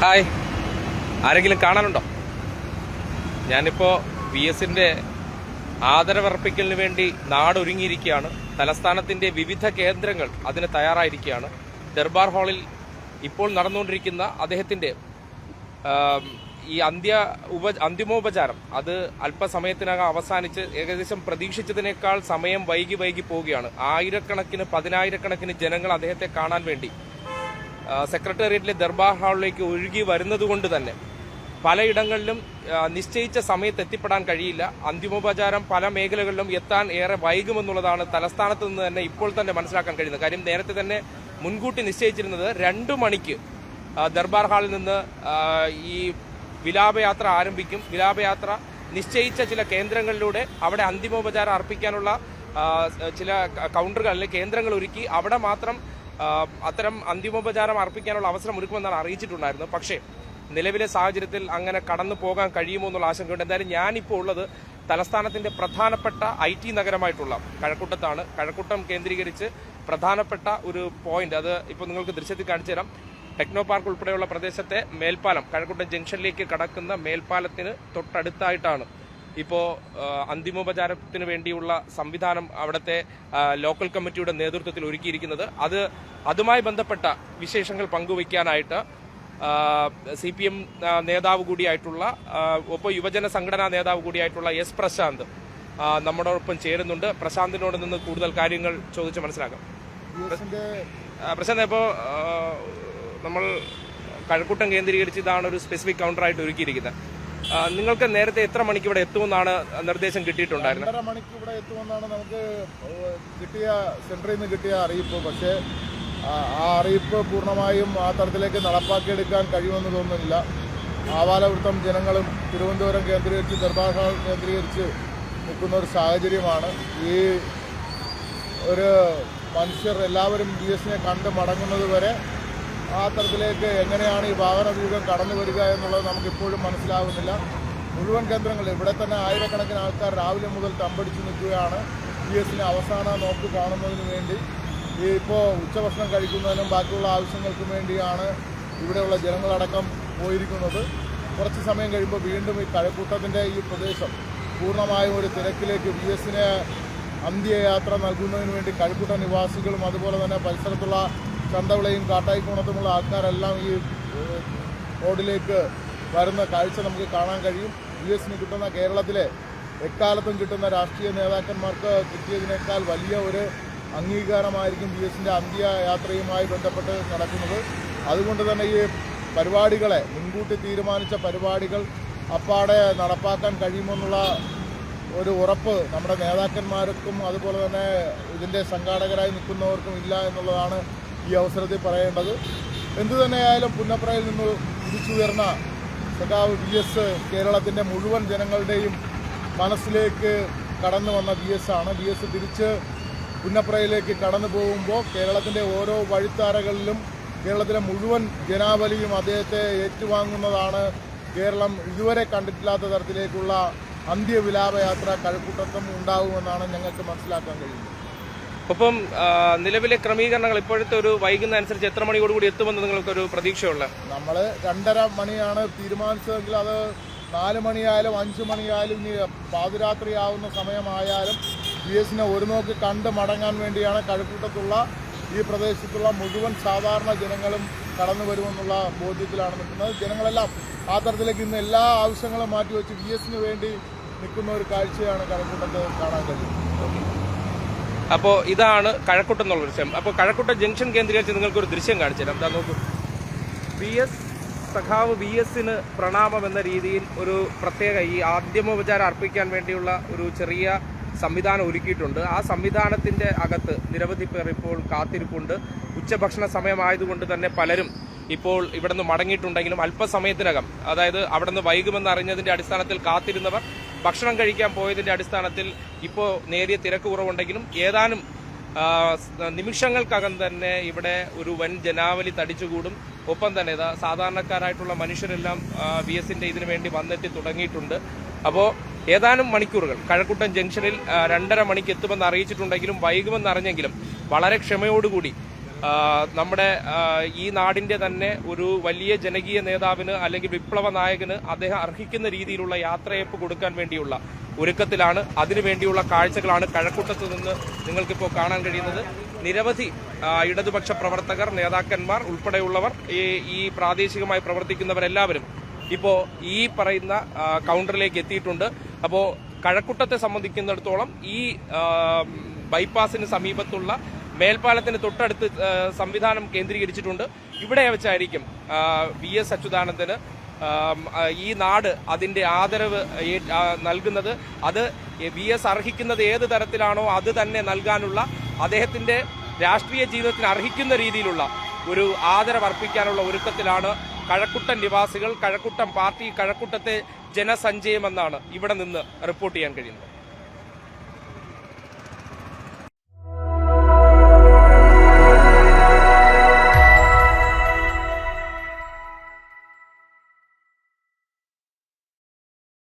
Hi. ആരെങ്കിലും കാണാനുണ്ടോ? ഞാനിപ്പോ V എസിന്റെ ആദരവർപ്പിക്കലിന് വേണ്ടി നാടൊരുങ്ങിയിരിക്കുകയാണ്. തലസ്ഥാനത്തിന്റെ വിവിധ കേന്ദ്രങ്ങൾ അതിന് തയ്യാറായിരിക്കുകയാണ്. ദർബാർ ഹാളിൽ ഇപ്പോൾ നടന്നുകൊണ്ടിരിക്കുന്ന അദ്ദേഹത്തിന്റെ ഈ അന്ത്യ ഉപ അന്തിമോപചാരം. അത് അല്പസമയത്തിനകം അവസാനിച്ച് ഏകദേശം പ്രതീക്ഷിച്ചതിനേക്കാൾ സമയം വൈകി വൈകി പോവുകയാണ്. ആയിരക്കണക്കിന് പതിനായിരക്കണക്കിന് ജനങ്ങൾ അദ്ദേഹത്തെ കാണാൻ വേണ്ടി സെക്രട്ടേറിയറ്റിലെ ദർബാർ ഹാളിലേക്ക് ഒഴുകി വരുന്നതുകൊണ്ട് തന്നെ പലയിടങ്ങളിലും നിശ്ചയിച്ച സമയത്ത് എത്തിപ്പെടാൻ കഴിയില്ല. അന്തിമോപചാരം പല മേഖലകളിലും എത്താൻ ഏറെ വൈകുമെന്നുള്ളതാണ് തലസ്ഥാനത്ത് നിന്ന് തന്നെ ഇപ്പോൾ തന്നെ മനസ്സിലാക്കാൻ കഴിയുന്നത്. കാര്യം നേരത്തെ തന്നെ മുൻകൂട്ടി നിശ്ചയിച്ചിരുന്നത് രണ്ടു മണിക്ക് ദർബാർ ഹാളിൽ നിന്ന് ഈ വിലാപയാത്ര ആരംഭിക്കും. വിലാപയാത്ര നിശ്ചയിച്ച ചില കേന്ദ്രങ്ങളിലൂടെ അവിടെ അന്തിമോപചാരം അർപ്പിക്കാനുള്ള ചില കൗണ്ടറുകൾ അല്ലെങ്കിൽ കേന്ദ്രങ്ങൾ ഒരുക്കി അവിടെ മാത്രം അത്തരം അന്തിമോപചാരം അർപ്പിക്കാനുള്ള അവസരം ഒരുക്കുമെന്നാണ് അറിയിച്ചിട്ടുണ്ടായിരുന്നത്. പക്ഷേ നിലവിലെ സാഹചര്യത്തിൽ അങ്ങനെ കടന്നു പോകാൻ കഴിയുമോ എന്നുള്ള ആശങ്കയുണ്ട്. എന്തായാലും ഞാനിപ്പോൾ ഉള്ളത് തലസ്ഥാനത്തിന്റെ പ്രധാനപ്പെട്ട ഐ ടി നഗരമായിട്ടുള്ള കഴക്കൂട്ടത്താണ്. കഴക്കൂട്ടം കേന്ദ്രീകരിച്ച് പ്രധാനപ്പെട്ട ഒരു പോയിന്റ് അത് ഇപ്പോൾ നിങ്ങൾക്ക് ദൃശ്യത്തിൽ കാണിച്ചു തരാം. ടെക്നോ പാർക്ക് ഉൾപ്പെടെയുള്ള പ്രദേശത്തെ മേൽപ്പാലം കഴക്കൂട്ടം ജംഗ്ഷനിലേക്ക് കടക്കുന്ന മേൽപ്പാലത്തിന് തൊട്ടടുത്തായിട്ടാണ് ഇപ്പോ ആ, അന്തിമോപചാരത്തിന് വേണ്ടിയുള്ള സംവിധാനം അവിടുത്തെ ലോക്കൽ കമ്മിറ്റിയുടെ നേതൃത്വത്തിൽ ഒരുക്കിയിരിക്കുന്നത്. അത് അതുമായി ബന്ധപ്പെട്ട വിശേഷങ്ങൾ പങ്കുവയ്ക്കാനായിട്ട് സി പി എം നേതാവ് കൂടിയായിട്ടുള്ള ഒപ്പം യുവജന സംഘടനാ നേതാവ് കൂടിയായിട്ടുള്ള എസ് പ്രശാന്ത് നമ്മോടൊപ്പം ചേരുന്നുണ്ട്. പ്രശാന്തിനോട് നിന്ന് കൂടുതൽ കാര്യങ്ങൾ ചോദിച്ച് മനസ്സിലാക്കാം. പ്രശാന്ത് ഇപ്പോൾ നമ്മൾ കഴക്കൂട്ടം കേന്ദ്രീകരിച്ച് ഇതാണ് ഒരു സ്പെസിഫിക് കൗണ്ടറായിട്ട് ഒരുക്കിയിരിക്കുന്നത്. നിങ്ങൾക്ക് നേരത്തെ എത്ര മണിക്ക് ഇവിടെ എത്തുമെന്നാണ് നിർദ്ദേശം കിട്ടിയിട്ടുണ്ടായിരുന്നത്? എത്ര മണിക്ക് ഇവിടെ എത്തുമെന്നാണ് നമുക്ക് കിട്ടിയ സെന്ററിൽ നിന്ന് കിട്ടിയ അറിയിപ്പ്. പക്ഷേ ആ- അറിയിപ്പ് പൂർണമായും ആ തരത്തിലേക്ക് നടപ്പാക്കിയെടുക്കാൻ കഴിയുമെന്ന് തോന്നുന്നില്ല. ആവാലവൃത്തം ജനങ്ങളും തിരുവനന്തപുരം കേന്ദ്രീകരിച്ച് ദർബാർ കേന്ദ്രീകരിച്ച് നിൽക്കുന്ന ഒരു സാഹചര്യമാണ്. ഈ ഒരു മനുഷ്യർ എല്ലാവരും ബി എസിനെ കണ്ട് മടങ്ങുന്നത് വരെ ആ തരത്തിലേക്ക് എങ്ങനെയാണ് ഈ വാഹന വ്യൂഹം കടന്നു വരിക എന്നുള്ളത് നമുക്കിപ്പോഴും മനസ്സിലാകുന്നില്ല മുഴുവൻ കേന്ദ്രങ്ങൾ ഇവിടെ തന്നെ ആയിരക്കണക്കിന് ആൾക്കാർ രാവിലെ മുതൽ തമ്പടിച്ച് നിൽക്കുകയാണ്. പി എസിനെ അവസാന നോക്ക് കാണുന്നതിന് വേണ്ടി. ഈ ഇപ്പോൾ ഉച്ചഭക്ഷണം കഴിക്കുന്നതിനും ബാക്കിയുള്ള ആവശ്യങ്ങൾക്കും വേണ്ടിയാണ് ഇവിടെയുള്ള ജനങ്ങളടക്കം പോയിരിക്കുന്നത്. കുറച്ച് സമയം കഴിയുമ്പോൾ വീണ്ടും ഈ കഴക്കൂട്ടത്തിന്റെ ഈ പ്രദേശം പൂർണമായും ഒരു തിരക്കിലേക്ക് വി എസിനെ അന്ത്യയാത്ര നൽകുന്നതിന് വേണ്ടി കഴക്കൂട്ട നിവാസികളും അതുപോലെ തന്നെ പരിസരത്തുള്ള ചന്തവിളയും കാട്ടായിക്കോണത്തുമുള്ള ആൾക്കാരെല്ലാം ഈ റോഡിലേക്ക് വരുന്ന കാഴ്ച നമുക്ക് കാണാൻ കഴിയും. യു എസിന് കിട്ടുന്ന കേരളത്തിലെ എക്കാലത്തും കിട്ടുന്ന രാഷ്ട്രീയ നേതാക്കന്മാർക്ക് കിട്ടിയതിനേക്കാൾ വലിയ ഒരു അംഗീകാരമായിരിക്കും യു എസിന്റെ അന്ത്യയാത്രയുമായി ബന്ധപ്പെട്ട് നടക്കുന്നത്. അതുകൊണ്ട് തന്നെ ഈ പരിപാടികളെ മുൻകൂട്ടി തീരുമാനിച്ച പരിപാടികൾ അപ്പാടെ നടപ്പാക്കാൻ കഴിയുമെന്നുള്ള ഒരു ഉറപ്പ് നമ്മുടെ നേതാക്കന്മാർക്കും അതുപോലെ തന്നെ ഇതിന്റെ സംഘാടകരായി നിൽക്കുന്നവർക്കും ഇല്ല എന്നുള്ളതാണ് ഈ അവസരത്തിൽ പറയേണ്ടത്. എന്തു തന്നെയായാലും പുന്നപ്രയിൽ നിന്ന് ഉദിച്ചുയർന്ന സഖാവ് വി എസ് കേരളത്തിന്റെ മുഴുവൻ ജനങ്ങളുടെയും മനസ്സിലേക്ക് കടന്നു വന്ന വി എസ് ആണ്. വി എസ് തിരിച്ച് പുന്നപ്രയിലേക്ക് കടന്നു പോകുമ്പോൾ കേരളത്തിന്റെ ഓരോ വഴിത്താരകളിലും കേരളത്തിലെ മുഴുവൻ ജനാവലിയും അദ്ദേഹത്തെ ഏറ്റുവാങ്ങുന്നതാണ് കേരളം. ഇതുവരെ കണ്ടിട്ടില്ലാത്ത തരത്തിലേക്കുള്ള അന്ത്യവിലാപയാത്ര കഴക്കൂട്ടത്തും ഉണ്ടാകുമെന്നാണ് ഞങ്ങൾക്ക് മനസ്സിലാക്കാൻ കഴിയുന്നത്. ഒപ്പം നിലവിലെ ക്രമീകരണങ്ങൾ ഇപ്പോഴത്തെ ഒരു വൈകുന്ന അനുസരിച്ച് എത്ര മണിയോടുകൂടി എത്തുമെന്ന് നിങ്ങൾക്കൊരു പ്രതീക്ഷയുള്ള നമ്മൾ രണ്ടര മണിയാണ് തീരുമാനിച്ചതെങ്കിൽ അത് നാല് മണിയായാലും അഞ്ച് മണിയായാലും ഇനി പാതിരാത്രിയാവുന്ന സമയമായാലും ബി എസിനെ ഒരു നോക്കി കണ്ട് മടങ്ങാൻ വേണ്ടിയാണ് കഴക്കൂട്ടത്തുള്ള ഈ പ്രദേശത്തുള്ള മുഴുവൻ സാധാരണ ജനങ്ങളും കടന്നു വരുമെന്നുള്ള ബോധ്യത്തിലാണ് നിൽക്കുന്നത്. ജനങ്ങളെല്ലാം ആ തരത്തിലേക്ക് ഇന്ന് എല്ലാ ആവശ്യങ്ങളും മാറ്റിവെച്ച് ബി എസിന് വേണ്ടി നിൽക്കുന്ന ഒരു കാഴ്ചയാണ് കഴക്കൂട്ടത്ത് കാണാൻ കഴിയുന്നത്. അപ്പോൾ ഇതാണ് കഴക്കൂട്ടം എന്നുള്ള ദൃശ്യം അപ്പോൾ കഴക്കൂട്ടം ജംഗ്ഷൻ കേന്ദ്രീകരിച്ച് നിങ്ങൾക്ക് ഒരു ദൃശ്യം കാണിച്ചു തരാം എന്താ നോക്കൂ. വി എസ് സഖാവ് വി എസിന് പ്രണാമം എന്ന രീതിയിൽ ഒരു പ്രത്യേക ഈ ആദ്യമോപചാരം അർപ്പിക്കാൻ വേണ്ടിയുള്ള ഒരു ചെറിയ സംവിധാനം ഒരുക്കിയിട്ടുണ്ട്. ആ സംവിധാനത്തിന്റെ അകത്ത് നിരവധി പേർ ഇപ്പോൾ കാത്തിരിപ്പുണ്ട്. ഉച്ചഭക്ഷണ സമയമായതുകൊണ്ട് തന്നെ പലരും ഇപ്പോൾ ഇവിടെ നിന്ന് മടങ്ങിയിട്ടുണ്ടെങ്കിലും അല്പസമയത്തിനകം അതായത് അവിടെ നിന്ന് വൈകുമെന്ന് അറിഞ്ഞതിന്റെ അടിസ്ഥാനത്തിൽ കാത്തിരുന്നവർ ഭക്ഷണം കഴിക്കാൻ പോയതിന്റെ അടിസ്ഥാനത്തിൽ ഇപ്പോൾ നേരിയ തിരക്ക് കുറവുണ്ടെങ്കിലും ഏതാനും നിമിഷങ്ങൾക്കകം തന്നെ ഇവിടെ ഒരു വൻ ജനാവലി തടിച്ചുകൂടും. ഒപ്പം തന്നെ സാധാരണക്കാരായിട്ടുള്ള മനുഷ്യരെല്ലാം വി എസിന്റെ ഇതിനു വേണ്ടി വന്നെത്തി തുടങ്ങിയിട്ടുണ്ട്. അപ്പോൾ ഏതാനും മണിക്കൂറുകൾ കഴക്കൂട്ടം ജംഗ്ഷനിൽ രണ്ടര മണിക്ക് എത്തുമെന്ന് അറിയിച്ചിട്ടുണ്ടെങ്കിലും വൈകുമെന്ന് അറിഞ്ഞെങ്കിലും വളരെ ക്ഷമയോടുകൂടി നമ്മുടെ ഈ നാടിന്റെ തന്നെ ഒരു വലിയ ജനകീയ നേതാവിന് അല്ലെങ്കിൽ വിപ്ലവ നായകന് അദ്ദേഹം അർഹിക്കുന്ന രീതിയിലുള്ള യാത്രയപ്പ് കൊടുക്കാൻ വേണ്ടിയുള്ള ഒരുക്കത്തിലാണ്. അതിനുവേണ്ടിയുള്ള കാഴ്ചകളാണ് കഴക്കൂട്ടത്ത് നിന്ന് നിങ്ങൾക്കിപ്പോൾ കാണാൻ കഴിയുന്നത്. നിരവധി ഇടതുപക്ഷ പ്രവർത്തകർ നേതാക്കന്മാർ ഉൾപ്പെടെയുള്ളവർ ഈ ഈ പ്രാദേശികമായി പ്രവർത്തിക്കുന്നവരെല്ലാവരും ഇപ്പോൾ ഈ പറയുന്ന കൗണ്ടറിലേക്ക് എത്തിയിട്ടുണ്ട്. അപ്പോൾ കഴക്കൂട്ടത്തെ സംബന്ധിക്കുന്നിടത്തോളം ഈ ബൈപ്പാസിന് സമീപത്തുള്ള മേൽപ്പാലത്തിന് തൊട്ടടുത്ത് സംവിധാനം കേന്ദ്രീകരിച്ചിട്ടുണ്ട്. ഇവിടെ വെച്ചായിരിക്കും വി എസ് അച്യുതാനന്ദന് ഈ നാട് അതിന്റെ ആദരവ് നൽകുന്നത്. അത് വി എസ് അർഹിക്കുന്നത് ഏത് തരത്തിലാണോ അത് തന്നെ നൽകാനുള്ള അദ്ദേഹത്തിന്റെ രാഷ്ട്രീയ ജീവിതത്തിന് അർഹിക്കുന്ന രീതിയിലുള്ള ഒരു ആദരവ് അർപ്പിക്കാനുള്ള ഒരുക്കത്തിലാണ് കഴക്കുട്ടൻ നിവാസികൾ കഴക്കുട്ടം പാർട്ടി കഴക്കുട്ടത്തെ ജനസഞ്ചയമെന്നാണ് ഇവിടെ നിന്ന് റിപ്പോർട്ട് ചെയ്യാൻ കഴിയുന്നത്.